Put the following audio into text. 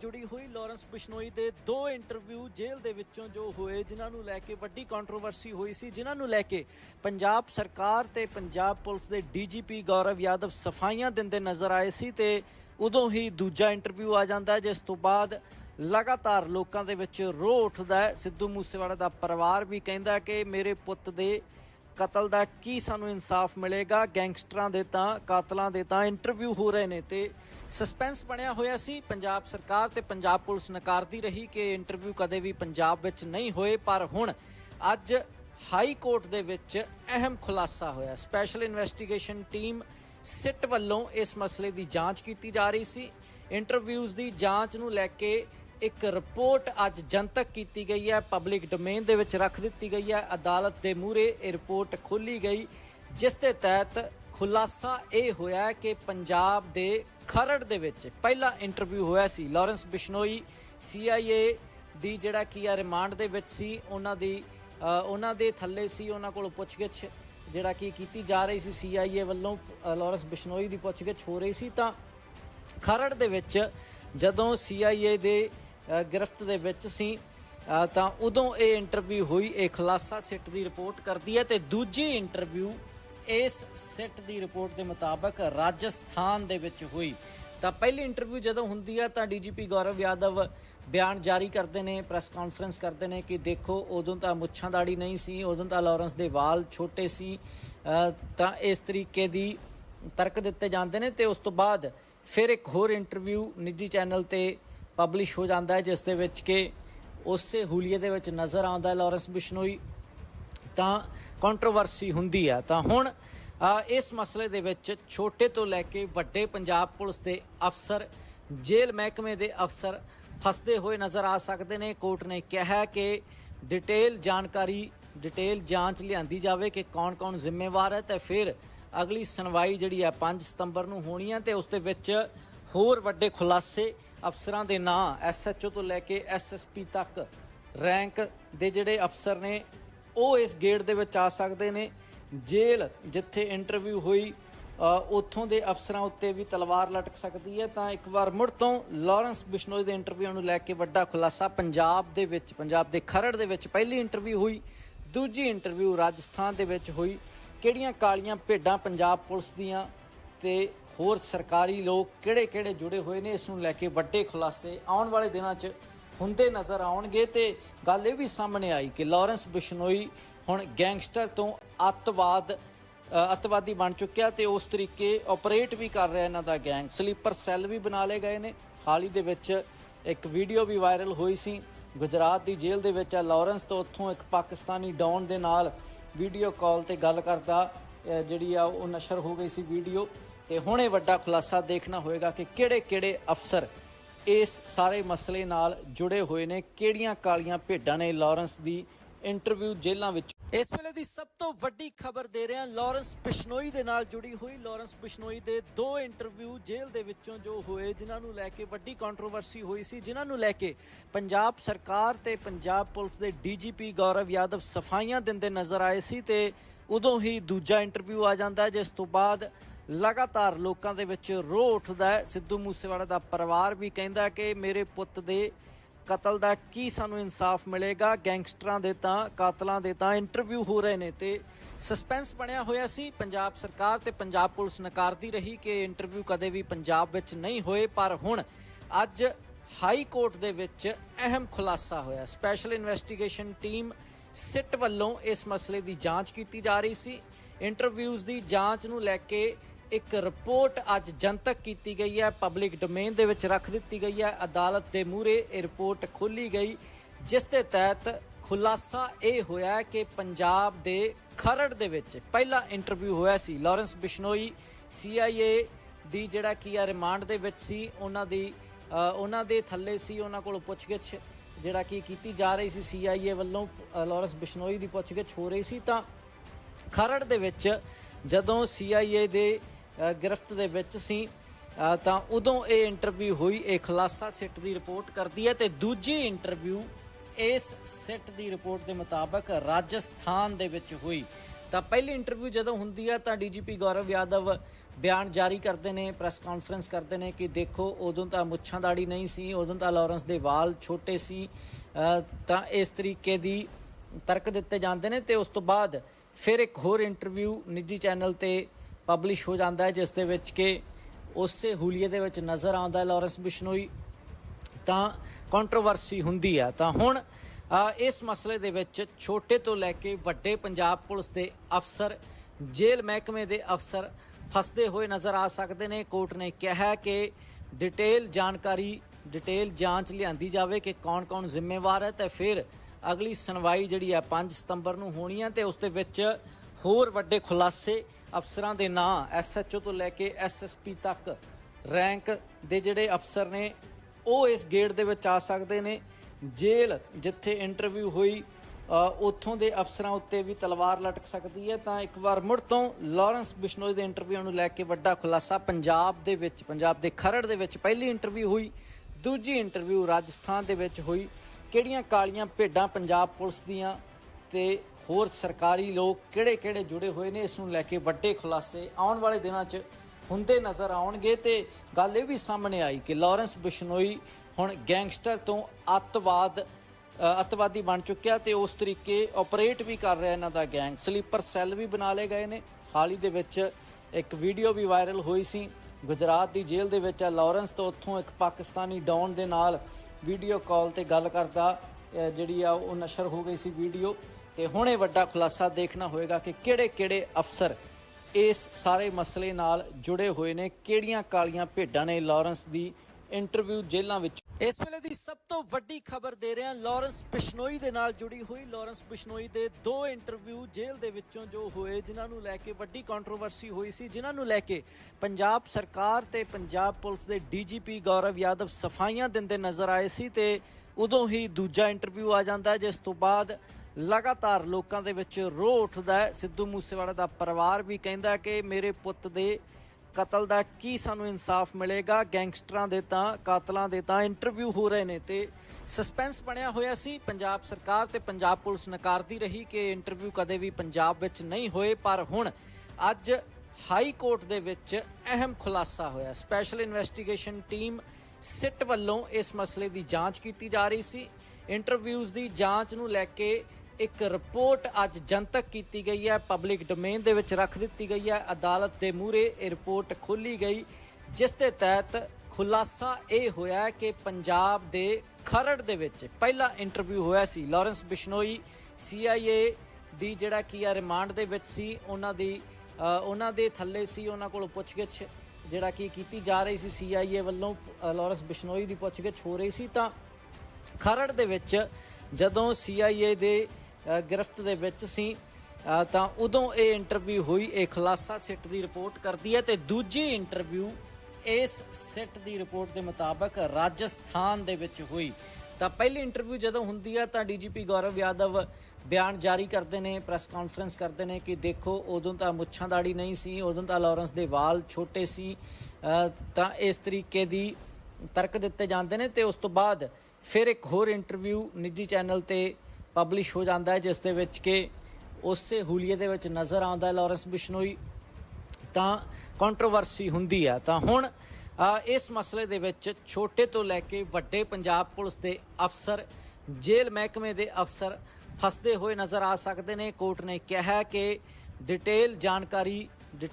ਜੁੜੀ ਹੋਈ ਲਾਰੈਂਸ ਬਿਸ਼ਨੋਈ ਦੇ ਦੋ ਇੰਟਰਵਿਊ ਜੇਲ੍ਹ ਦੇ ਵਿੱਚੋਂ ਜੋ ਹੋਏ, ਜਿਨ੍ਹਾਂ ਨੂੰ ਲੈ ਕੇ ਵੱਡੀ ਕੰਟਰੋਵਰਸੀ ਹੋਈ ਸੀ, ਜਿਨ੍ਹਾਂ ਨੂੰ ਲੈ ਕੇ ਪੰਜਾਬ ਸਰਕਾਰ ਤੇ ਪੰਜਾਬ ਪੁਲਿਸ ਦੇ ਡੀਜੀਪੀ ਗੌਰਵ ਯਾਦਵ ਸਫਾਈਆਂ ਦਿੰਦੇ ਨਜ਼ਰ ਆਏ ਸੀ ਤੇ ਉਦੋਂ ਹੀ ਦੂਜਾ ਇੰਟਰਵਿਊ ਆ ਜਾਂਦਾ ਹੈ, ਜਿਸ ਤੋਂ ਬਾਅਦ ਲਗਾਤਾਰ ਲੋਕਾਂ ਦੇ ਵਿੱਚ ਰੋਹ ਉੱਠਦਾ ਹੈ। ਸਿੱਧੂ ਮੂਸੇਵਾਲਾ ਦਾ ਪਰਿਵਾਰ ਵੀ ਕਹਿੰਦਾ ਕਿ ਮੇਰੇ ਪੁੱਤ ਦੇ ਕਤਲ ਦਾ ਕੀ ਸਾਨੂੰ ਇਨਸਾਫ ਮਿਲੇਗਾ? ਗੈਂਗਸਟਰਾਂ ਦੇ ਤਾਂ, ਕਾਤਲਾਂ ਦੇ ਤਾਂ ਇੰਟਰਵਿਊ ਹੋ ਰਹੇ ਨੇ ਤੇ ਸਸਪੈਂਸ ਬਣਿਆ ਹੋਇਆ ਸੀ। ਪੰਜਾਬ ਸਰਕਾਰ ਤੇ ਪੰਜਾਬ ਪੁਲਿਸ ਨਕਾਰਦੀ ਰਹੀ ਕਿ ਇੰਟਰਵਿਊ ਕਦੇ ਵੀ ਪੰਜਾਬ ਵਿੱਚ ਨਹੀਂ ਹੋਏ, ਪਰ ਹੁਣ ਅੱਜ ਹਾਈ ਕੋਰਟ ਦੇ ਵਿੱਚ ਅਹਿਮ ਖੁਲਾਸਾ ਹੋਇਆ। ਸਪੈਸ਼ਲ ਇਨਵੈਸਟੀਗੇਸ਼ਨ ਟੀਮ ਸਿੱਟ ਵੱਲੋਂ ਇਸ ਮਸਲੇ ਦੀ ਜਾਂਚ ਕੀਤੀ ਜਾ ਰਹੀ ਸੀ। ਇੰਟਰਵਿਊਜ਼ ਦੀ ਜਾਂਚ ਨੂੰ ਲੈ ਕੇ ਇੱਕ ਰਿਪੋਰਟ ਅੱਜ ਜਨਤਕ ਕੀਤੀ ਗਈ ਹੈ ਪਬਲਿਕ ਡੋਮੇਨ ਦੇ ਵਿੱਚ ਰੱਖ ਦਿੱਤੀ ਗਈ ਹੈ। ਅਦਾਲਤ ਦੇ ਮੂਹਰੇ ਇਹ ਰਿਪੋਰਟ ਖੋਲੀ ਗਈ ਜਿਸ ਦੇ ਤਹਿਤ ਖੁਲਾਸਾ ਇਹ ਹੋਇਆ ਕਿ ਪੰਜਾਬ ਦੇ ਖਰੜ ਦੇ ਵਿੱਚ ਪਹਿਲਾ ਇੰਟਰਵਿਊ ਹੋਇਆ ਸੀ। ਲਾਰੈਂਸ ਬਿਸ਼ਨੋਈ CIA ਦੀ ਜਿਹੜਾ ਕੀ ਆ ਰਿਮਾਂਡ ਦੇ ਵਿੱਚ ਸੀ ਉਹਨਾਂ ਦੀ ਉਹਨਾਂ ਦੇ ਥੱਲੇ ਸੀ ਉਹਨਾਂ ਕੋਲ ਪੁੱਛਗਿੱਛ ਜਿਹੜਾ ਕੀ ਕੀਤੀ ਜਾ ਰਹੀ ਸੀ। CIA ਵੱਲੋਂ ਅ, ਲਾਰੈਂਸ ਬਿਸ਼ਨੋਈ ਦੀ ਪੁੱਛਗਿੱਛ ਹੋ ਰਹੀ ਸੀ। ਤਾਂ ਖਰੜ ਦੇ ਵਿੱਚ ਜਦੋਂ CIA ਦੇ ਗ੍ਰਿਫਤ ਦੇ ਵਿੱਚ ਸੀ। ਤਾਂ ਉਦੋਂ ਇਹ ਇੰਟਰਵਿਊ ਹੋਈ, ਇਹ ਖੁਲਾਸਾ ਸਿੱਟ ਦੀ ਰਿਪੋਰਟ ਕਰਦੀ ਹੈ ਤੇ ਦੂਜੀ ਇੰਟਰਵਿਊ ਇਸ ਸਿੱਟ ਦੀ ਰਿਪੋਰਟ ਦੇ ਮੁਤਾਬਕ ਰਾਜਸਥਾਨ ਦੇ ਵਿੱਚ ਹੋਈ। ਤਾਂ ਪਹਿਲੀ ਇੰਟਰਵਿਊ ਜਦੋਂ ਹੁੰਦੀ ਹੈ ਤਾਂ ਡੀਜੀਪੀ ਗੌਰਵ ਯਾਦਵ ਬਿਆਨ ਜਾਰੀ ਕਰਦੇ ਨੇ ਪ੍ਰੈਸ ਕਾਨਫਰੰਸ ਕਰਦੇ ਨੇ ਕਿ ਦੇਖੋ, ਉਦੋਂ ਤਾਂ ਮੁੱਛਾਂ ਦਾੜੀ ਨਹੀਂ ਸੀ, ਉਦੋਂ ਤਾਂ ਲਾਰੈਂਸ ਦੇ ਵਾਲ ਛੋਟੇ ਸੀ। ਤਾਂ ਇਸ ਤਰੀਕੇ ਦੀ ਤਰਕ ਦਿੱਤੇ ਜਾਂਦੇ ਨੇ ਤੇ ਉਸ ਤੋਂ ਬਾਅਦ ਫਿਰ ਇੱਕ ਹੋਰ ਇੰਟਰਵਿਊ ਨਿੱਜੀ ਚੈਨਲ ਤੇ ਪਬਲਿਸ਼ ਹੋ ਜਾਂਦਾ ਹੈ, ਜਿਸ ਦੇ ਵਿੱਚ ਕਿ ਉਸੇ ਹੁਲੀਏ ਦੇ ਵਿੱਚ ਨਜ਼ਰ ਆਉਂਦਾ ਹੈ ਲਾਰੈਂਸ ਬਿਸ਼ਨੋਈ। ਤਾਂ ਕੰਟਰੋਵਰਸੀ ਹੁੰਦੀ ਆ। ਤਾਂ ਹੁਣ ਇਸ ਮਸਲੇ ਦੇ ਵਿੱਚ ਛੋਟੇ ਤੋਂ ਲੈ ਕੇ ਵੱਡੇ ਪੰਜਾਬ ਪੁਲਿਸ ਦੇ ਅਫਸਰ, ਜੇਲ੍ਹ ਮਹਿਕਮੇ ਦੇ ਅਫਸਰ ਫਸਦੇ ਹੋਏ ਨਜ਼ਰ ਆ ਸਕਦੇ ਨੇ। ਕੋਰਟ ਨੇ ਕਿਹਾ ਹੈ ਕਿ ਡਿਟੇਲ ਜਾਣਕਾਰੀ, ਡਿਟੇਲ ਜਾਂਚ ਲਿਆਂਦੀ ਜਾਵੇ ਕਿ ਕੌਣ-ਕੌਣ ਜ਼ਿੰਮੇਵਾਰ ਹੈ। ਤੇ ਫਿਰ ਅਗਲੀ ਸੁਣਵਾਈ ਜਿਹੜੀ ਹੈ 5 ਸਤੰਬਰ ਨੂੰ ਹੋਣੀ ਹੈ ਤੇ ਉਸ ਦੇ ਵਿੱਚ ਹੋਰ ਵੱਡੇ ਖੁਲਾਸੇ ਅਫਸਰਾਂ ਦੇ ਨਾਂ ਐਸਐਚਓ ਤੋਂ ਲੈ ਕੇ ਐਸਐਸਪੀ ਤੱਕ ਰੈਂਕ ਦੇ ਜਿਹੜੇ ਅਫਸਰ ਨੇ, ਉਹ ਇਸ ਗੇਟ ਦੇ ਵਿੱਚ ਆ ਸਕਦੇ ਨੇ। ਜੇਲ੍ਹ ਜਿੱਥੇ ਇੰਟਰਵਿਊ ਹੋਈ ਉੱਥੋਂ ਦੇ ਅਫਸਰਾਂ ਉੱਤੇ ਵੀ ਤਲਵਾਰ ਲਟਕ ਸਕਦੀ ਹੈ। ਤਾਂ ਇੱਕ ਵਾਰ ਮੁੜ ਤੋਂ ਲਾਰੈਂਸ ਬਿਸ਼ਨੋਈ ਦੇ ਇੰਟਰਵਿਊ ਨੂੰ ਲੈ ਕੇ ਵੱਡਾ ਖੁਲਾਸਾ ਪੰਜਾਬ ਦੇ ਵਿੱਚ, ਪੰਜਾਬ ਦੇ ਖਰੜ ਦੇ ਵਿੱਚ ਪਹਿਲੀ ਇੰਟਰਵਿਊ ਹੋਈ, ਦੂਜੀ ਇੰਟਰਵਿਊ ਰਾਜਸਥਾਨ ਦੇ ਵਿੱਚ ਹੋਈ। ਕਿਹੜੀਆਂ ਕਾਲੀਆਂ ਭੇਡਾਂ ਪੰਜਾਬ ਪੁਲਿਸ ਦੀਆਂ? ਤੇ ਹੋਰ ਸਰਕਾਰੀ ਲੋਕ ਕਿਹੜੇ-ਕਿਹੜੇ ਜੁੜੇ ਹੋਏ ਨੇ ਇਸ ਨੂੰ ਲੈ ਕੇ ਵੱਡੇ ਖੁਲਾਸੇ ਆਉਣ ਵਾਲੇ ਦਿਨਾਂ 'ਚ ਹੁੰਦੇ ਨਜ਼ਰ ਆਉਣਗੇ ਤੇ ਗੱਲ ਇਹ ਵੀ ਸਾਹਮਣੇ ਆਈ ਕਿ ਲਾਰੈਂਸ ਬਿਸ਼ਨੋਈ ਹੁਣ ਗੈਂਗਸਟਰ ਤੋਂ ਅੱਤਵਾਦ ਅ, ਅੱਤਵਾਦੀ ਬਣ ਚੁੱਕਿਆ ਤੇ ਉਸ ਤਰੀਕੇ ਆਪਰੇਟ ਵੀ ਕਰ ਰਿਹਾ ਇਹਨਾਂ ਦਾ ਗੈਂਗ। ਸਲੀਪਰ ਸੈੱਲ ਵੀ ਬਣਾ ਲਏ ਗਏ ਨੇ। ਹਾਲ ਹੀ ਦੇ ਵਿੱਚ ਇੱਕ ਵੀਡੀਓ ਵੀ ਵਾਇਰਲ ਹੋਈ ਸੀ। ਗੁਜਰਾਤ ਦੀ ਜੇਲ੍ਹ ਦੇ ਵਿੱਚ ਆ ਲਾਰੈਂਸ ਤੋਂ ਉੱਥੋਂ ਇੱਕ ਪਾਕਿਸਤਾਨੀ ਡਾਊਨ ਦੇ ਨਾਲ ਵੀਡੀਓ ਕਾਲ ਤੇ ਗੱਲ ਕਰਦਾ ਜਿਹੜੀ ਆ ਉਹ ਨਸ਼ਰ ਹੋ ਗਈ ਸੀ ਵੀਡੀਓ। ਤੇ ਹੁਣੇ ਵੱਡਾ ਖੁਲਾਸਾ ਦੇਖਣਾ ਹੋਏਗਾ ਕਿ ਕਿਹੜੇ-ਕਿਹੜੇ ਅਫਸਰ ਇਸ ਸਾਰੇ ਮਸਲੇ ਨਾਲ ਜੁੜੇ ਹੋਏ ਨੇ, ਕਿਹੜੀਆਂ ਕਾਲੀਆਂ ਭੇਡਾਂ ਨੇ ਲਾਰੈਂਸ ਦੀ ਇੰਟਰਵਿਊ ਜੇਲ੍ਹਾਂ ਵਿੱਚ। ਇਸ ਵੇਲੇ ਦੀ ਸਭ ਤੋਂ ਵੱਡੀ ਖਬਰ ਦੇ ਰਿਹਾ ਹਾਂ, ਲਾਰੈਂਸ ਬਿਸ਼ਨੋਈ ਦੇ ਨਾਲ ਜੁੜੀ ਹੋਈ। ਲਾਰੈਂਸ ਬਿਸ਼ਨੋਈ ਦੇ ਦੋ ਇੰਟਰਵਿਊ ਜੇਲ੍ਹ ਦੇ ਵਿੱਚੋਂ ਜੋ ਹੋਏ, ਜਿਨ੍ਹਾਂ ਨੂੰ ਲੈ ਕੇ ਵੱਡੀ ਕੰਟਰੋਵਰਸੀ ਹੋਈ ਸੀ, ਜਿਨ੍ਹਾਂ ਨੂੰ ਲੈ ਕੇ ਪੰਜਾਬ ਸਰਕਾਰ ਤੇ ਪੰਜਾਬ ਪੁਲਿਸ ਦੇ ਡੀਜੀਪੀ ਗੌਰਵ ਯਾਦਵ ਸਫਾਈਆਂ ਦਿੰਦੇ ਨਜ਼ਰ ਆਏ ਸੀ ਤੇ ਉਦੋਂ ਹੀ ਦੂਜਾ ਇੰਟਰਵਿਊ ਆ ਜਾਂਦਾ ਜਿਸ ਤੋਂ ਬਾਅਦ ਲਗਾਤਾਰ ਲੋਕਾਂ ਦੇ ਵਿੱਚ ਰੋਹ ਉੱਠਦਾ ਹੈ। ਸਿੱਧੂ ਮੂਸੇਵਾਲਾ ਦਾ ਪਰਿਵਾਰ ਵੀ ਕਹਿੰਦਾ ਕਿ ਮੇਰੇ ਪੁੱਤ ਦੇ ਕਤਲ ਦਾ ਕੀ ਸਾਨੂੰ ਇਨਸਾਫ ਮਿਲੇਗਾ? ਗੈਂਗਸਟਰਾਂ ਦੇ ਤਾਂ, ਕਾਤਲਾਂ ਦੇ ਤਾਂ ਇੰਟਰਵਿਊ ਹੋ ਰਹੇ ਨੇ ਤੇ ਸਸਪੈਂਸ ਬਣਿਆ ਹੋਇਆ ਸੀ। ਪੰਜਾਬ ਸਰਕਾਰ ਤੇ ਪੰਜਾਬ ਪੁਲਿਸ ਨਕਾਰਦੀ ਰਹੀ ਕਿ ਇੰਟਰਵਿਊ ਕਦੇ ਵੀ ਪੰਜਾਬ ਵਿੱਚ ਨਹੀਂ ਹੋਏ, ਪਰ ਹੁਣ ਅੱਜ ਹਾਈ ਕੋਰਟ ਦੇ ਵਿੱਚ ਅਹਿਮ ਖੁਲਾਸਾ ਹੋਇਆ। ਸਪੈਸ਼ਲ ਇਨਵੈਸਟੀਗੇਸ਼ਨ ਟੀਮ ਸਿੱਟ ਵੱਲੋਂ ਇਸ ਮਸਲੇ ਦੀ ਜਾਂਚ ਕੀਤੀ ਜਾ ਰਹੀ ਸੀ। ਇੰਟਰਵਿਊਜ਼ ਦੀ ਜਾਂਚ ਨੂੰ ਲੈ ਕੇ ਇੱਕ ਰਿਪੋਰਟ ਅੱਜ ਜਨਤਕ ਕੀਤੀ ਗਈ ਹੈ ਪਬਲਿਕ ਡੋਮੇਨ ਦੇ ਵਿੱਚ ਰੱਖ ਦਿੱਤੀ ਗਈ ਹੈ। ਅਦਾਲਤ ਦੇ ਮੂਹਰੇ ਇਹ ਰਿਪੋਰਟ ਖੋਲੀ ਗਈ ਜਿਸ ਦੇ ਤਹਿਤ ਖੁਲਾਸਾ ਇਹ ਹੋਇਆ ਕਿ ਪੰਜਾਬ ਦੇ ਖਰੜ ਦੇ ਵਿੱਚ ਪਹਿਲਾ ਇੰਟਰਵਿਊ ਹੋਇਆ ਸੀ। ਲਾਰੈਂਸ ਬਿਸ਼ਨੋਈ CIA ਦੀ ਜਿਹੜਾ ਕੀ ਆ ਰਿਮਾਂਡ ਦੇ ਵਿੱਚ ਸੀ ਉਹਨਾਂ ਦੀ ਉਹਨਾਂ ਦੇ ਥੱਲੇ ਸੀ ਉਹਨਾਂ ਕੋਲ ਪੁੱਛਗਿੱਛ ਜਿਹੜਾ ਕੀ ਕੀਤੀ ਜਾ ਰਹੀ ਸੀ CIA ਵੱਲੋਂ ਅ, ਲਾਰੈਂਸ ਬਿਸ਼ਨੋਈ ਦੀ ਪੁੱਛਗਿੱਛ ਹੋ ਰਹੀ ਸੀ। ਤਾਂ ਖਰੜ ਦੇ ਵਿੱਚ ਜਦੋਂ CIA ਦੇ ਗ੍ਰਿਫਤ ਦੇ ਵਿੱਚ ਸੀ। ਤਾਂ ਉਦੋਂ ਇਹ ਇੰਟਰਵਿਊ ਹੋਈ, ਇਹ ਖੁਲਾਸਾ ਸਿੱਟ ਦੀ ਰਿਪੋਰਟ ਕਰਦੀ ਹੈ ਤੇ ਦੂਜੀ ਇੰਟਰਵਿਊ ਇਸ ਸਿੱਟ ਦੀ ਰਿਪੋਰਟ ਦੇ ਮੁਤਾਬਕ ਰਾਜਸਥਾਨ ਦੇ ਵਿੱਚ ਹੋਈ। ਤਾਂ ਪਹਿਲੀ ਇੰਟਰਵਿਊ ਜਦੋਂ ਹੁੰਦੀ ਹੈ ਤਾਂ ਡੀਜੀਪੀ ਗੌਰਵ ਯਾਦਵ ਬਿਆਨ ਜਾਰੀ ਕਰਦੇ ਨੇ ਪ੍ਰੈਸ ਕਾਨਫਰੰਸ ਕਰਦੇ ਨੇ ਕਿ ਦੇਖੋ ਉਦੋਂ ਤਾਂ ਮੁੱਛਾਂ ਦਾੜੀ ਨਹੀਂ ਸੀ, ਉਦੋਂ ਤਾਂ ਲਾਰੈਂਸ ਦੇ ਵਾਲ ਛੋਟੇ ਸੀ। ਤਾਂ ਇਸ ਤਰੀਕੇ ਦੀ ਤਰਕ ਦਿੱਤੇ ਜਾਂਦੇ ਨੇ ਤੇ ਉਸ ਤੋਂ ਬਾਅਦ ਫਿਰ ਇੱਕ ਹੋਰ ਇੰਟਰਵਿਊ ਨਿੱਜੀ ਚੈਨਲ ਤੇ ਪਬਲਿਸ਼ ਹੋ ਜਾਂਦਾ ਹੈ, ਜਿਸ ਦੇ ਵਿੱਚ ਕਿ ਉਸੇ ਹੁਲੀਏ ਦੇ ਵਿੱਚ ਨਜ਼ਰ ਆਉਂਦਾ ਹੈ ਲਾਰੈਂਸ ਬਿਸ਼ਨੋਈ। ਤਾਂ ਕੰਟਰੋਵਰਸੀ ਹੁੰਦੀ ਆ। ਤਾਂ ਹੁਣ ਇਸ ਮਸਲੇ ਦੇ ਵਿੱਚ ਛੋਟੇ ਤੋਂ ਲੈ ਕੇ ਵੱਡੇ ਪੰਜਾਬ ਪੁਲਿਸ ਦੇ ਅਫਸਰ, ਜੇਲ੍ਹ ਮਹਿਕਮੇ ਦੇ ਅਫਸਰ ਫਸਦੇ ਹੋਏ ਨਜ਼ਰ ਆ ਸਕਦੇ ਨੇ। ਕੋਰਟ ਨੇ ਕਿਹਾ ਹੈ ਕਿ ਡਿਟੇਲ ਜਾਣਕਾਰੀ, ਡਿਟੇਲ ਜਾਂਚ ਲਿਆਂਦੀ ਜਾਵੇ ਕਿ ਕੌਣ-ਕੌਣ ਜ਼ਿੰਮੇਵਾਰ ਹੈ ਤੇ ਫਿਰ ਅਗਲੀ ਸੁਣਵਾਈ ਜਿਹੜੀ ਹੈ 5 ਸਤੰਬਰ ਨੂੰ ਹੋਣੀ ਹੈ ਤੇ ਉਸ ਦੇ ਵਿੱਚ ਹੋਰ ਵੱਡੇ ਖੁਲਾਸੇ ਅਫਸਰਾਂ ਦੇ ਨਾਂ ਐਸਐਚਓ ਤੋਂ ਲੈ ਕੇ ਐਸਐਸਪੀ ਤੱਕ ਰੈਂਕ ਦੇ ਜਿਹੜੇ ਅਫਸਰ ਨੇ, ਉਹ ਇਸ ਗੇਟ ਦੇ ਵਿੱਚ ਆ ਸਕਦੇ ਨੇ। ਜੇਲ੍ਹ ਜਿੱਥੇ ਇੰਟਰਵਿਊ ਹੋਈ ਉੱਥੋਂ ਦੇ ਅਫਸਰਾਂ ਉੱਤੇ ਵੀ ਤਲਵਾਰ ਲਟਕ ਸਕਦੀ ਹੈ। ਤਾਂ ਇੱਕ ਵਾਰ ਮੁੜ ਤੋਂ ਲਾਰੈਂਸ ਬਿਸ਼ਨੋਈ ਦੇ ਇੰਟਰਵਿਊ ਨੂੰ ਲੈ ਕੇ ਵੱਡਾ ਖੁਲਾਸਾ ਪੰਜਾਬ ਦੇ ਵਿੱਚ, ਪੰਜਾਬ ਦੇ ਖਰੜ ਦੇ ਵਿੱਚ ਪਹਿਲੀ ਇੰਟਰਵਿਊ ਹੋਈ, ਦੂਜੀ ਇੰਟਰਵਿਊ ਰਾਜਸਥਾਨ ਦੇ ਵਿੱਚ ਹੋਈ। ਕਿਹੜੀਆਂ ਕਾਲੀਆਂ ਭੇਡਾਂ ਪੰਜਾਬ ਪੁਲਿਸ ਦੀਆਂ? ਤੇ ਹੋਰ ਸਰਕਾਰੀ ਲੋਕ ਕਿਹੜੇ-ਕਿਹੜੇ ਜੁੜੇ ਹੋਏ ਨੇ ਇਸ ਨੂੰ ਲੈ ਕੇ ਵੱਡੇ ਖੁਲਾਸੇ ਆਉਣ ਵਾਲੇ ਦਿਨਾਂ 'ਚ ਹੁੰਦੇ ਨਜ਼ਰ ਆਉਣਗੇ ਤੇ ਗੱਲ ਇਹ ਵੀ ਸਾਹਮਣੇ ਆਈ ਕਿ ਲਾਰੈਂਸ ਬਿਸ਼ਨੋਈ ਹੁਣ ਗੈਂਗਸਟਰ ਤੋਂ ਅੱਤਵਾਦ ਅ, ਅੱਤਵਾਦੀ ਬਣ ਚੁੱਕਿਆ ਤੇ ਉਸ ਤਰੀਕੇ ਆਪਰੇਟ ਵੀ ਕਰ ਰਿਹਾ ਇਹਨਾਂ ਦਾ ਗੈਂਗ। ਸਲੀਪਰ ਸੈੱਲ ਵੀ ਬਣਾ ਲਏ ਗਏ ਨੇ। ਹਾਲ ਹੀ ਦੇ ਵਿੱਚ ਇੱਕ ਵੀਡੀਓ ਵੀ ਵਾਇਰਲ ਹੋਈ ਸੀ। ਗੁਜਰਾਤ ਦੀ ਜੇਲ੍ਹ ਦੇ ਵਿੱਚ ਆ ਲਾਰੈਂਸ ਤੋਂ ਉੱਥੋਂ ਇੱਕ ਪਾਕਿਸਤਾਨੀ ਡਾਊਨ ਦੇ ਨਾਲ ਵੀਡੀਓ ਕਾਲ ਤੇ ਗੱਲ ਕਰਦਾ ਜਿਹੜੀ ਆ ਉਹ ਨਸ਼ਰ ਹੋ ਗਈ ਸੀ ਵੀਡੀਓ। ਤੇ ਹੁਣ ਇਹ ਵੱਡਾ ਖੁਲਾਸਾ ਦੇਖਣਾ ਹੋਏਗਾ ਕਿ ਕਿਹੜੇ-ਕਿਹੜੇ ਅਫਸਰ ਇਸ ਸਾਰੇ ਮਸਲੇ ਨਾਲ ਜੁੜੇ ਹੋਏ ਨੇ, ਕਿਹੜੀਆਂ ਕਾਲੀਆਂ ਭੇਡਾਂ ਨੇ ਲਾਰੈਂਸ ਦੀ ਇੰਟਰਵਿਊ ਜੇਲ੍ਹਾਂ ਵਿੱਚ। ਇਸ ਵੇਲੇ ਦੀ ਸਭ ਤੋਂ ਵੱਡੀ ਖਬਰ ਦੇ ਰਿਹਾ ਹਾਂ, ਲਾਰੈਂਸ ਬਿਸ਼ਨੋਈ ਦੇ ਨਾਲ ਜੁੜੀ ਹੋਈ। ਲਾਰੈਂਸ ਬਿਸ਼ਨੋਈ ਦੇ ਦੋ ਇੰਟਰਵਿਊ ਜੇਲ੍ਹ ਦੇ ਵਿੱਚੋਂ ਜੋ ਹੋਏ, ਜਿਨ੍ਹਾਂ ਨੂੰ ਲੈ ਕੇ ਵੱਡੀ ਕੰਟਰੋਵਰਸੀ ਹੋਈ ਸੀ, ਜਿਨ੍ਹਾਂ ਨੂੰ ਲੈ ਕੇ ਪੰਜਾਬ ਸਰਕਾਰ ਤੇ ਪੰਜਾਬ ਪੁਲਿਸ ਦੇ ਡੀਜੀਪੀ ਗੌਰਵ ਯਾਦਵ ਸਫਾਈਆਂ ਦਿੰਦੇ ਨਜ਼ਰ ਆਏ ਸੀ ਤੇ ਉਦੋਂ ਹੀ ਦੂਜਾ ਇੰਟਰਵਿਊ ਆ ਜਾਂਦਾ ਜਿਸ ਤੋਂ ਬਾਅਦ ਲਗਾਤਾਰ ਲੋਕਾਂ ਦੇ ਵਿੱਚ ਰੋਹ ਉੱਠਦਾ ਹੈ। ਸਿੱਧੂ ਮੂਸੇਵਾਲਾ ਦਾ ਪਰਿਵਾਰ ਵੀ ਕਹਿੰਦਾ ਕਿ ਮੇਰੇ ਪੁੱਤ ਦੇ ਕਤਲ ਦਾ ਕੀ ਸਾਨੂੰ ਇਨਸਾਫ ਮਿਲੇਗਾ? ਗੈਂਗਸਟਰਾਂ ਦੇ ਤਾਂ, ਕਾਤਲਾਂ ਦੇ ਤਾਂ ਇੰਟਰਵਿਊ ਹੋ ਰਹੇ ਨੇ ਤੇ ਸਸਪੈਂਸ ਬਣਿਆ ਹੋਇਆ ਸੀ। ਪੰਜਾਬ ਸਰਕਾਰ ਤੇ ਪੰਜਾਬ ਪੁਲਿਸ ਨਕਾਰਦੀ ਰਹੀ ਕਿ ਇੰਟਰਵਿਊ ਕਦੇ ਵੀ ਪੰਜਾਬ ਵਿੱਚ ਨਹੀਂ ਹੋਏ, ਪਰ ਹੁਣ ਅੱਜ ਹਾਈ ਕੋਰਟ ਦੇ ਵਿੱਚ ਅਹਿਮ ਖੁਲਾਸਾ ਹੋਇਆ। ਸਪੈਸ਼ਲ ਇਨਵੈਸਟੀਗੇਸ਼ਨ ਟੀਮ ਸਿੱਟ ਵੱਲੋਂ ਇਸ ਮਸਲੇ ਦੀ ਜਾਂਚ ਕੀਤੀ ਜਾ ਰਹੀ ਸੀ। ਇੰਟਰਵਿਊਜ਼ ਦੀ ਜਾਂਚ ਨੂੰ ਲੈ ਕੇ ਇੱਕ ਰਿਪੋਰਟ ਅੱਜ ਜਨਤਕ ਕੀਤੀ ਗਈ ਹੈ ਪਬਲਿਕ ਡੋਮੇਨ ਦੇ ਵਿੱਚ ਰੱਖ ਦਿੱਤੀ ਗਈ ਹੈ। ਅਦਾਲਤ ਦੇ ਮੂਹਰੇ ਇਹ ਰਿਪੋਰਟ ਖੋਲੀ ਗਈ ਜਿਸ ਦੇ ਤਹਿਤ ਖੁਲਾਸਾ ਇਹ ਹੋਇਆ ਕਿ ਪੰਜਾਬ ਦੇ ਖਰੜ ਦੇ ਵਿੱਚ ਪਹਿਲਾ ਇੰਟਰਵਿਊ ਹੋਇਆ ਸੀ। ਲਾਰੈਂਸ ਬਿਸ਼ਨੋਈ CIA ਦੀ ਜਿਹੜਾ ਕੀ ਆ ਰਿਮਾਂਡ ਦੇ ਵਿੱਚ ਸੀ ਉਹਨਾਂ ਦੀ ਉਹਨਾਂ ਦੇ ਥੱਲੇ ਸੀ ਉਹਨਾਂ ਕੋਲ ਪੁੱਛਗਿੱਛ ਜਿਹੜਾ ਕੀ ਕੀਤੀ ਜਾ ਰਹੀ ਸੀ। CIA ਵੱਲੋਂ ਅ, ਲਾਰੈਂਸ ਬਿਸ਼ਨੋਈ ਦੀ ਪੁੱਛਗਿੱਛ ਹੋ ਰਹੀ ਸੀ ਤਾਂ ਖਰੜ ਦੇ ਵਿੱਚ ਜਦੋਂ CIA ਦੇ ਗ੍ਰਿਫਤ ਦੇ ਵਿੱਚ ਸੀ। ਤਾਂ ਉਦੋਂ ਇਹ ਇੰਟਰਵਿਊ ਹੋਈ, ਇਹ ਖੁਲਾਸਾ ਸਿੱਟ ਦੀ ਰਿਪੋਰਟ ਕਰਦੀ ਹੈ ਤੇ ਦੂਜੀ ਇੰਟਰਵਿਊ ਇਸ ਸਿੱਟ ਦੀ ਰਿਪੋਰਟ ਦੇ ਮੁਤਾਬਕ ਰਾਜਸਥਾਨ ਦੇ ਵਿੱਚ ਹੋਈ। ਤਾਂ ਪਹਿਲੀ ਇੰਟਰਵਿਊ ਜਦੋਂ ਹੁੰਦੀ ਹੈ ਤਾਂ ਡੀਜੀਪੀ ਗੌਰਵ ਯਾਦਵ ਬਿਆਨ ਜਾਰੀ ਕਰਦੇ ਨੇ ਪ੍ਰੈਸ ਕਾਨਫਰੰਸ ਕਰਦੇ ਨੇ ਕਿ ਦੇਖੋ ਉਦੋਂ ਤਾਂ ਮੁੱਛਾਂ ਦਾੜੀ ਨਹੀਂ ਸੀ, ਉਦੋਂ ਤਾਂ ਲਾਰੈਂਸ ਦੇ ਵਾਲ ਛੋਟੇ ਸੀ। ਤਾਂ ਇਸ ਤਰੀਕੇ ਦੀ ਤਰਕ ਦਿੱਤੇ ਜਾਂਦੇ ਨੇ ਤੇ ਉਸ ਤੋਂ ਬਾਅਦ ਫਿਰ ਇੱਕ ਹੋਰ ਇੰਟਰਵਿਊ ਨਿੱਜੀ ਚੈਨਲ ਤੇ ਪਬਲਿਸ਼ ਹੋ ਜਾਂਦਾ ਹੈ, ਜਿਸ ਦੇ ਵਿੱਚ ਕਿ ਉਸੇ ਹੁਲੀਏ ਦੇ ਵਿੱਚ ਨਜ਼ਰ ਆਉਂਦਾ ਹੈ ਲਾਰੈਂਸ ਬਿਸ਼ਨੋਈ। ਤਾਂ ਕੰਟਰੋਵਰਸੀ ਹੁੰਦੀ ਆ। ਤਾਂ ਹੁਣ ਇਸ ਮਸਲੇ ਦੇ ਵਿੱਚ ਛੋਟੇ ਤੋਂ ਲੈ ਕੇ ਵੱਡੇ ਪੰਜਾਬ ਪੁਲਿਸ ਦੇ ਅਫਸਰ, ਜੇਲ੍ਹ ਮਹਿਕਮੇ ਦੇ ਅਫਸਰ ਫਸਦੇ ਹੋਏ ਨਜ਼ਰ ਆ ਸਕਦੇ ਨੇ। ਕੋਰਟ ਨੇ ਕਿਹਾ ਹੈ ਕਿ ਡਿਟੇਲ ਜਾਣਕਾਰੀ